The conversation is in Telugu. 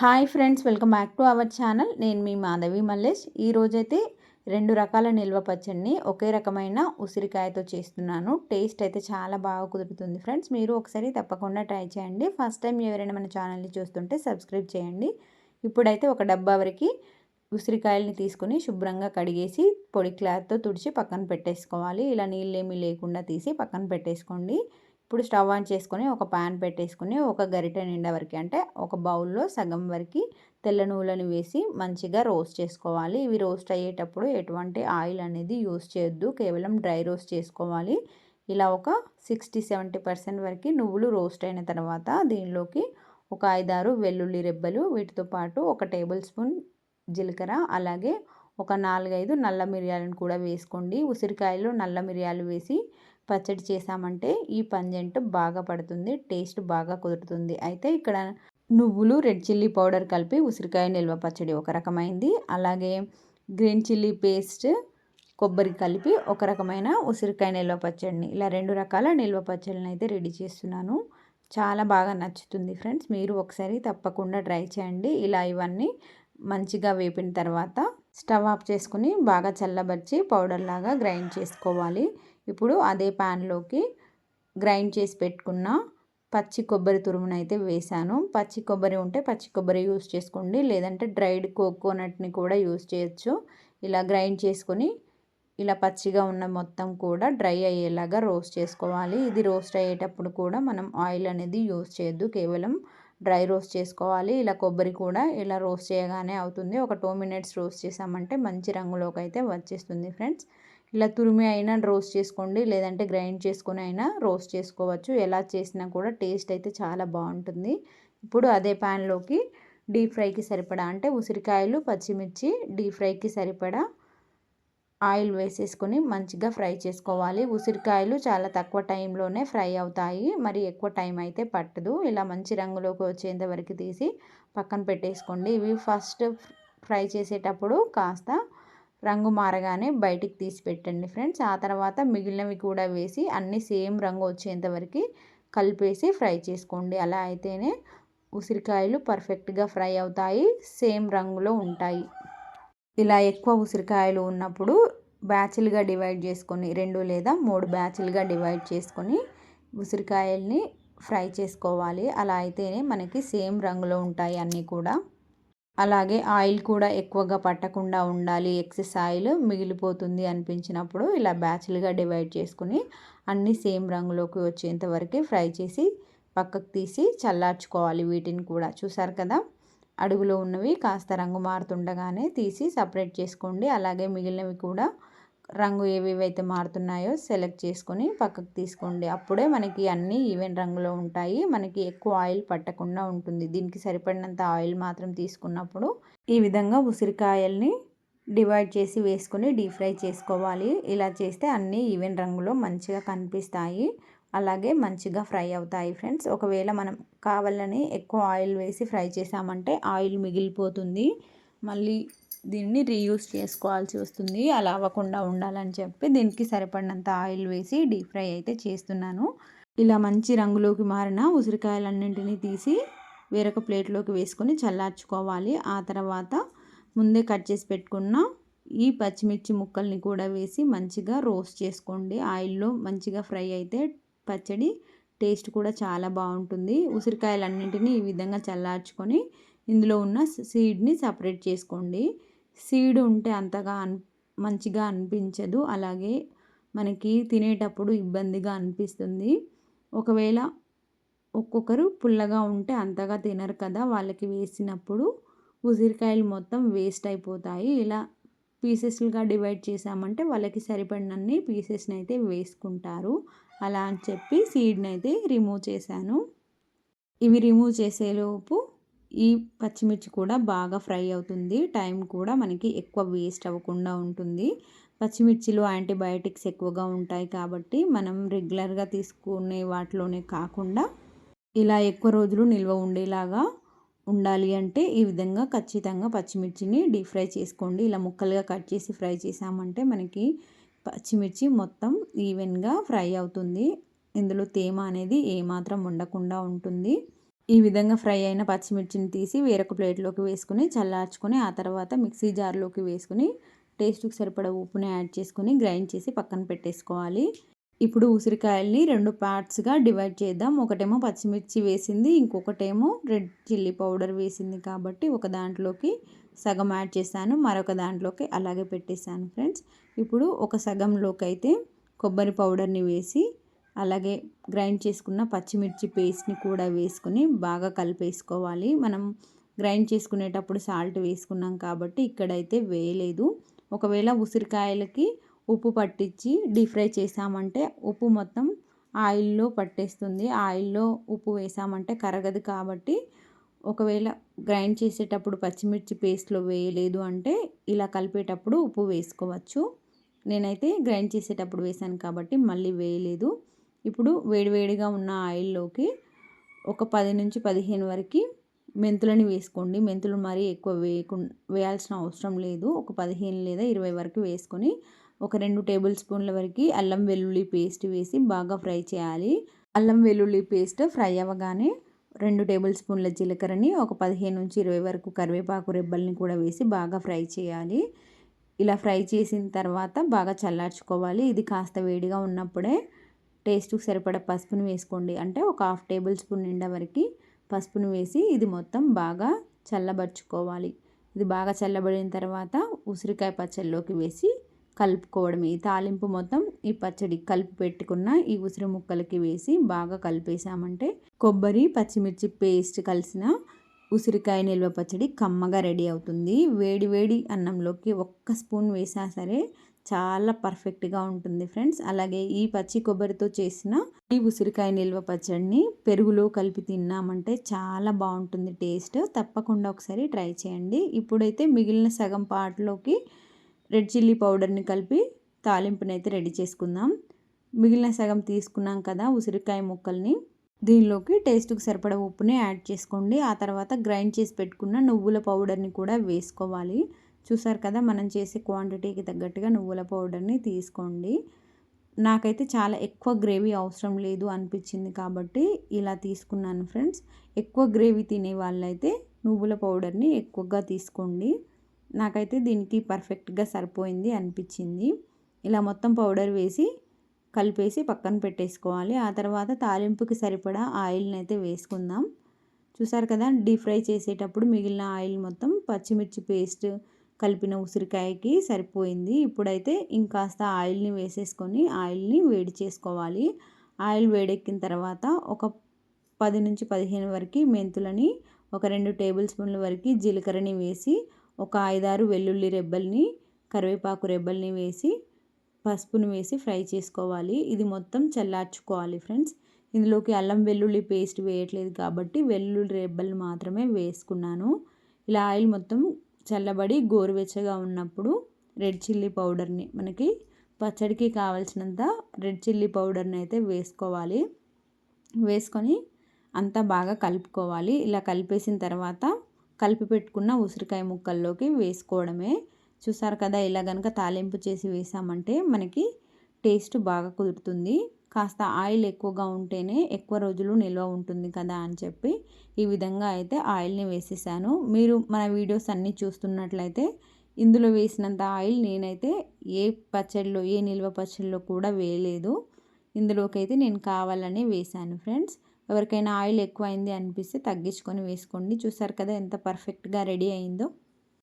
Hi friends welcome back to our channel. నేను మీ మాధవి మల్లేష్. ఈరోజైతే రెండు రకాల నిల్వ పచ్చడిని ఒకే రకమైన ఉసిరికాయతో చేస్తున్నాను. టేస్ట్ అయితే చాలా బాగా కుదురుతుంది ఫ్రెండ్స్. మీరు ఒకసారి తప్పకుండా ట్రై చేయండి. ఫస్ట్ టైం ఎవరైనా మన ఛానల్ని చూస్తుంటే సబ్స్క్రైబ్ చేయండి. ఇప్పుడైతే ఒక డబ్బా వరకు ఉసిరికాయల్ని తీసుకొని శుభ్రంగా కడిగేసి పొడి క్లాత్తో తుడిచి పక్కన పెట్టేసుకోవాలి. ఇలా నీళ్ళేమీ లేకుండా తీసి పక్కన పెట్టేసుకోండి. ఇప్పుడు స్టవ్ ఆన్ చేసుకొని ఒక ప్యాన్ పెట్టేసుకుని ఒక గరిటె నిండా వరకు అంటే ఒక బౌల్లో సగం వరకు తెల్ల నూనెని వేసి మంచిగా రోస్ట్ చేసుకోవాలి. ఇవి రోస్ట్ అయ్యేటప్పుడు ఎటువంటి ఆయిల్ అనేది యూస్ చేయొద్దు. కేవలం డ్రై రోస్ట్ చేసుకోవాలి. ఇలా ఒక సిక్స్టీ సెవెంటీ పర్సెంట్ వరకు నువ్వులు రోస్ట్ అయిన తర్వాత దీనిలోకి ఒక ఐదారు వెల్లుల్లి రెబ్బలు వీటితో పాటు ఒక టేబుల్ స్పూన్ జీలకర్ర అలాగే ఒక నాలుగైదు నల్ల మిరియాలను కూడా వేసుకోండి. ఉసిరికాయలు నల్ల మిరియాలు వేసి పచ్చడి చేసామంటే ఈ పంజెంట్ బాగా పడుతుంది టేస్ట్ బాగా కుదురుతుంది. అయితే ఇక్కడ నువ్వులు రెడ్ చిల్లీ పౌడర్ కలిపి ఉసిరికాయ నిల్వ పచ్చడి ఒక రకమైంది. అలాగే గ్రీన్ చిల్లీ పేస్ట్ కొబ్బరి కలిపి ఒక రకమైన ఉసిరికాయ నిల్వ పచ్చడిని ఇలా రెండు రకాల నిల్వ పచ్చడిని అయితే రెడీ చేస్తున్నాను. చాలా బాగా నచ్చుతుంది ఫ్రెండ్స్ మీరు ఒకసారి తప్పకుండా ట్రై చేయండి. ఇలా ఇవన్నీ మంచిగా వేపిన తర్వాత స్టవ్ ఆఫ్ చేసుకుని బాగా చల్లబరిచి పౌడర్ లాగా గ్రైండ్ చేసుకోవాలి. ఇప్పుడు అదే ప్యాన్లోకి గ్రైండ్ చేసి పెట్టుకున్న పచ్చి కొబ్బరి తురుమును అయితే వేసాను. పచ్చి కొబ్బరి ఉంటే పచ్చి కొబ్బరి యూస్ చేసుకోండి. లేదంటే డ్రైడ్ కోకోనట్ని కూడా యూస్ చేయొచ్చు. ఇలా గ్రైండ్ చేసుకొని ఇలా పచ్చిగా ఉన్న మొత్తం కూడా డ్రై అయ్యేలాగా రోస్ట్ చేసుకోవాలి. ఇది రోస్ట్ అయ్యేటప్పుడు కూడా మనం ఆయిల్ అనేది యూస్ చేయొద్దు. కేవలం డ్రై రోస్ట్ చేసుకోవాలి. ఇలా కొబ్బరి కూడా ఇలా రోస్ట్ చేయగానే అవుతుంది. ఒక టూ మినిట్స్ రోస్ట్ చేసామంటే మంచి రంగులోకి అయితే వచ్చేస్తుంది ఫ్రెండ్స్ ఇలా తురిమి అయినా రోస్ట్ చేసుకోండి. లేదంటే గ్రైండ్ చేసుకొని అయినా రోస్ట్ చేసుకోవచ్చు. ఎలా చేసినా కూడా టేస్ట్ అయితే చాలా బాగుంటుంది. ఇప్పుడు అదే ప్యాన్లోకి డీప్ ఫ్రైకి సరిపడా అంటే ఉసిరికాయలు పచ్చిమిర్చి డీప్ ఫ్రైకి సరిపడా ఆయిల్ వేసేసుకొని మంచిగా ఫ్రై చేసుకోవాలి. ఉసిరికాయలు చాలా తక్కువ టైంలోనే ఫ్రై అవుతాయి. మరి ఎక్కువ టైం అయితే పట్టదు. ఇలా మంచి రంగులోకి వచ్చేంత వరకు తీసి పక్కన పెట్టేసుకోండి. ఇవి ఫస్ట్ ఫ్రై చేసేటప్పుడు కాస్త రంగు మారగానే బయటికి తీసి పెట్టండి ఫ్రెండ్స్. ఆ తర్వాత మిగిలినవి కూడా వేసి అన్నీ సేమ్ రంగు వచ్చేంతవరకు కలిపేసి ఫ్రై చేసుకోండి. అలా అయితేనే ఉసిరికాయలు పర్ఫెక్ట్గా ఫ్రై అవుతాయి సేమ్ రంగులో ఉంటాయి. ఇలా ఎక్కువ ఉసిరికాయలు ఉన్నప్పుడు బ్యాచ్లుగా డివైడ్ చేసుకొని రెండు లేదా మూడు బ్యాచ్లుగా డివైడ్ చేసుకొని ఉసిరికాయల్ని ఫ్రై చేసుకోవాలి. అలా అయితేనే మనకి సేమ్ రంగులో ఉంటాయి అన్నీ కూడా. అలాగే ఆయిల్ కూడా ఎక్కువగా పట్టకుండా ఉండాలి ఎక్సెస్ ఆయిల్ మిగిలిపోతుంది అనిపించినప్పుడు ఇలా బ్యాచ్లుగా డివైడ్ చేసుకుని అన్నీ సేమ్ రంగులోకి వచ్చేంత వరకే ఫ్రై చేసి పక్కకు తీసి చల్లార్చుకోవాలి వీటిని కూడా. చూసారు కదా? అడుగులో ఉన్నవి కాస్త రంగు మారుతుండగానే తీసి సపరేట్ చేసుకోండి. అలాగే మిగిలినవి కూడా రంగు ఏవేవైతే మారుతున్నాయో సెలెక్ట్ చేసుకొని పక్కకు తీసుకోండి. అప్పుడే మనకి అన్నీ ఈవెన్ రంగులో ఉంటాయి. మనకి ఎక్కువ ఆయిల్ పట్టకుండా ఉంటుంది. దీనికి సరిపడినంత ఆయిల్ మాత్రం తీసుకున్నప్పుడు ఈ విధంగా ఉసిరికాయల్ని డివైడ్ చేసి వేసుకొని డీప్ ఫ్రై చేసుకోవాలి. ఇలా చేస్తే అన్నీ ఈవెన్ రంగులో మంచిగా కనిపిస్తాయి. అలాగే మంచిగా ఫ్రై అవుతాయి ఫ్రెండ్స్ ఒకవేళ మనం కావాలని ఎక్కువ ఆయిల్ వేసి ఫ్రై చేసామంటే ఆయిల్ మిగిలిపోతుంది. మళ్ళీ దీన్ని రీయూస్ చేసుకోవాల్సి వస్తుంది. అలా అవ్వకుండా ఉండాలని చెప్పి దీనికి సరిపడినంత ఆయిల్ వేసి డీప్ ఫ్రై అయితే చేస్తున్నాను. ఇలా మంచి రంగులోకి మారిన ఉసిరికాయలన్నింటినీ తీసి వేరొక ప్లేట్లోకి వేసుకొని చల్లార్చుకోవాలి. ఆ తర్వాత ముందే కట్ చేసి పెట్టుకున్న ఈ పచ్చిమిర్చి ముక్కల్ని కూడా వేసి మంచిగా రోస్ట్ చేసుకోండి. ఆయిల్లో మంచిగా ఫ్రై అయితే పచ్చడి టేస్ట్ కూడా చాలా బాగుంటుంది. ఉసిరికాయలన్నింటినీ ఈ విధంగా చల్లార్చుకొని ఇందులో ఉన్న సీడ్ని సపరేట్ చేసుకోండి. సీడ్ ఉంటే అంతగా అన్ మంచిగా అనిపించదు. అలాగే మనకి తినేటప్పుడు ఇబ్బందిగా అనిపిస్తుంది. ఒకవేళ ఒక్కొక్కరు పుల్లగా ఉంటే అంతగా తినరు కదా. వాళ్ళకి వేసినప్పుడు ఉసిరికాయలు మొత్తం వేస్ట్ అయిపోతాయి. ఇలా పీసెస్లుగా డివైడ్ చేసామంటే వాళ్ళకి సరిపడినన్ని పీసెస్ని అయితే వేసుకుంటారు. అలా అని చెప్పి సీడ్ని అయితే రిమూవ్ చేశాను. ఇవి రిమూవ్ చేసేలోపు ఈ పచ్చిమిర్చి కూడా బాగా ఫ్రై అవుతుంది. టైం కూడా మనకి ఎక్కువ వేస్ట్ అవ్వకుండా ఉంటుంది. పచ్చిమిర్చిలో యాంటీబయాటిక్స్ ఎక్కువగా ఉంటాయి కాబట్టి మనం రెగ్యులర్గా తీసుకునే వాటిలోనే కాకుండా ఇలా ఎక్కువ రోజులు నిల్వ ఉండేలాగా ఉండాలి అంటే ఈ విధంగా ఖచ్చితంగా పచ్చిమిర్చిని డీప్ ఫ్రై చేసుకోండి. ఇలా ముక్కలుగా కట్ చేసి ఫ్రై చేసామంటే మనకి పచ్చిమిర్చి మొత్తం ఈవెన్గా ఫ్రై అవుతుంది. ఇందులో తేమ అనేది ఏమాత్రం ఉండకుండా ఉంటుంది. ఈ విధంగా ఫ్రై అయిన పచ్చిమిర్చిని తీసి వేరొక ప్లేట్లోకి వేసుకుని చల్లార్చుకొని ఆ తర్వాత మిక్సీ జార్లోకి వేసుకుని టేస్ట్కి సరిపడా ఉప్పుని యాడ్ చేసుకుని గ్రైండ్ చేసి పక్కన పెట్టేసుకోవాలి. ఇప్పుడు ఉసిరికాయల్ని రెండు పార్ట్స్గా డివైడ్ చేద్దాం. ఒకటేమో పచ్చిమిర్చి వేసింది ఇంకొకటేమో రెడ్ చిల్లీ పౌడర్ వేసింది కాబట్టి ఒక దాంట్లోకి సగం యాడ్ చేశాను మరొక దాంట్లోకి అలాగే పెట్టేశాను ఫ్రెండ్స్. ఇప్పుడు ఒక సగంలోకి అయితే కొబ్బరి పౌడర్ని వేసి అలాగే గ్రైండ్ చేసుకున్న పచ్చిమిర్చి పేస్ట్ని కూడా వేసుకుని బాగా కలిపేసుకోవాలి. మనం గ్రైండ్ చేసుకునేటప్పుడు సాల్ట్ వేసుకున్నాం కాబట్టి ఇక్కడైతే వేయలేదు. ఒకవేళ ఉసిరికాయలకి ఉప్పు పట్టించి డీప్ ఫ్రై చేసామంటే ఉప్పు మొత్తం ఆయిల్లో పట్టేస్తుంది. ఆయిల్లో ఉప్పు వేసామంటే కరగదు కాబట్టి ఒకవేళ గ్రైండ్ చేసేటప్పుడు పచ్చిమిర్చి పేస్ట్లో వేయలేదు అంటే ఇలా కలిపేటప్పుడు ఉప్పు వేసుకోవచ్చు. నేనైతే గ్రైండ్ చేసేటప్పుడు వేసాను కాబట్టి మళ్ళీ వేయలేదు. ఇప్పుడు వేడివేడిగా ఉన్న ఆయిల్లోకి ఒక పది నుంచి పదిహేను వరకు మెంతులని వేసుకోండి. మెంతులు మరీ ఎక్కువ వేయకు వేయాల్సిన అవసరం లేదు. ఒక పదిహేను లేదా ఇరవై వరకు వేసుకొని ఒక రెండు టేబుల్ స్పూన్ల వరకు అల్లం వెల్లుల్లి పేస్ట్ వేసి బాగా ఫ్రై చేయాలి. అల్లం వెల్లుల్లి పేస్ట్ ఫ్రై అవ్వగానే రెండు టేబుల్ స్పూన్ల జీలకర్రని ఒక పదిహేను నుంచి ఇరవై వరకు కరివేపాకు రెబ్బల్ని కూడా వేసి బాగా ఫ్రై చేయాలి. ఇలా ఫ్రై చేసిన తర్వాత బాగా చల్లార్చుకోవాలి. ఇది కాస్త వేడిగా ఉన్నప్పుడే టేస్ట్కి సరిపడా పసుపును వేసుకోండి. అంటే ఒక హాఫ్ టేబుల్ స్పూన్ నిండా వరకు పసుపును వేసి ఇది మొత్తం బాగా చల్లబరుచుకోవాలి. ఇది బాగా చల్లబడిన తర్వాత ఉసిరికాయ పచ్చళ్ళలోకి వేసి కలుపుకోవడం ఈ తాలింపు మొత్తం ఈ పచ్చడి కలిపి పెట్టుకున్న ఈ ఉసిరి ముక్కలకి వేసి బాగా కలిపేసామంటే కొబ్బరి పచ్చిమిర్చి పేస్ట్ కలిసిన ఉసిరికాయ నిల్వ పచ్చడి కమ్మగా రెడీ అవుతుంది. వేడి వేడి అన్నంలోకి ఒక్క స్పూన్ వేసా సరే చాలా పర్ఫెక్ట్గా ఉంటుంది ఫ్రెండ్స్. అలాగే ఈ పచ్చి కొబ్బరితో చేసిన ఈ ఉసిరికాయ నిల్వ పచ్చడిని పెరుగులో కలిపి తిన్నామంటే చాలా బాగుంటుంది టేస్ట్. తప్పకుండా ఒకసారి ట్రై చేయండి. ఇప్పుడైతే మిగిలిన సగం పాటలోకి రెడ్ చిల్లీ పౌడర్ని కలిపి తాలింపుని అయితే రెడీ చేసుకుందాం. మిగిలిన సగం తీసుకున్నాం కదా ఉసిరికాయ ముక్కల్ని. దీనిలోకి టేస్ట్కి సరిపడా ఉప్పుని యాడ్ చేసుకోండి. ఆ తర్వాత గ్రైండ్ చేసి పెట్టుకున్న నువ్వుల పౌడర్ని కూడా వేసుకోవాలి. చూసారు కదా మనం చేసే క్వాంటిటీకి తగ్గట్టుగా నువ్వుల పౌడర్ని తీసుకోండి. నాకైతే చాలా ఎక్కువ గ్రేవీ అవసరం లేదు అనిపించింది కాబట్టి ఇలా తీసుకున్నాను ఫ్రెండ్స్. ఎక్కువ గ్రేవీ తినే వాళ్ళైతే నువ్వుల పౌడర్ని ఎక్కువగా తీసుకోండి. నాకైతే దీనికి పర్ఫెక్ట్గా సరిపోయింది అనిపించింది. ఇలా మొత్తం పౌడర్ వేసి కలిపేసి పక్కన పెట్టేసుకోవాలి. ఆ తర్వాత తాలింపుకి సరిపడా ఆయిల్ని అయితే వేసుకుందాం. చూసారు కదా డీప్ ఫ్రై చేసేటప్పుడు మిగిలిన ఆయిల్ మొత్తం పచ్చిమిర్చి పేస్ట్ కలిపిన ఉసిరికాయకి సరిపోయింది. ఇప్పుడైతే ఇంకాస్త ఆయిల్ని వేసేసుకొని ఆయిల్ని వేడి చేసుకోవాలి. ఆయిల్ వేడెక్కిన తర్వాత ఒక పది నుంచి పదిహేను వరకు మెంతులని ఒక రెండు టేబుల్ స్పూన్ల వరకు జీలకర్రని వేసి ఒక ఐదారు వెల్లుల్లి రెబ్బల్ని కరివేపాకు రెబ్బల్ని వేసి పసుపుని వేసి ఫ్రై చేసుకోవాలి. ఇది మొత్తం చల్లార్చుకోవాలి ఫ్రెండ్స్. ఇందులోకి అల్లం వెల్లుల్లి పేస్ట్ వేయట్లేదు కాబట్టి వెల్లుల్లి రెబ్బలు మాత్రమే వేసుకున్నాను. ఇలా ఆయిల్ మొత్తం చల్లబడి గోరువెచ్చగా ఉన్నప్పుడు రెడ్ చిల్లీ పౌడర్ని మనకి పచ్చడికి కావాల్సినంత రెడ్ చిల్లీ పౌడర్ని అయితే వేసుకోవాలి. వేసుకొని అంతా బాగా కలుపుకోవాలి. ఇలా కలిపేసిన తర్వాత కలిపి పెట్టుకున్న ఉసిరికాయ ముక్కల్లోకి వేసుకోవడమే. చూసారు కదా ఇలా కనుక తాలింపు చేసి వేసామంటే మనకి టేస్ట్ బాగా కుదురుతుంది. కాస్త ఆయిల్ ఎక్కువగా ఉంటేనే ఎక్కువ రోజులు నిల్వ ఉంటుంది కదా అని చెప్పి ఈ విధంగా అయితే ఆయిల్ని వేసేసాను. మీరు మన వీడియోస్ అన్నీ చూస్తున్నట్లయితే ఇందులో వేసినంత ఆయిల్ నేనైతే ఏ పచ్చడిలో ఏ నిల్వ పచ్చడిలో కూడా వేయలేదు. ఇందులోకి అయితే నేను కావాలని వేశాను ఫ్రెండ్స్. ఎవరికైనా ఆయిల్ ఎక్కువ అయింది అనిపిస్తే తగ్గించుకొని వేసుకోండి. చూసారు కదా ఎంత పర్ఫెక్ట్గా రెడీ అయిందో.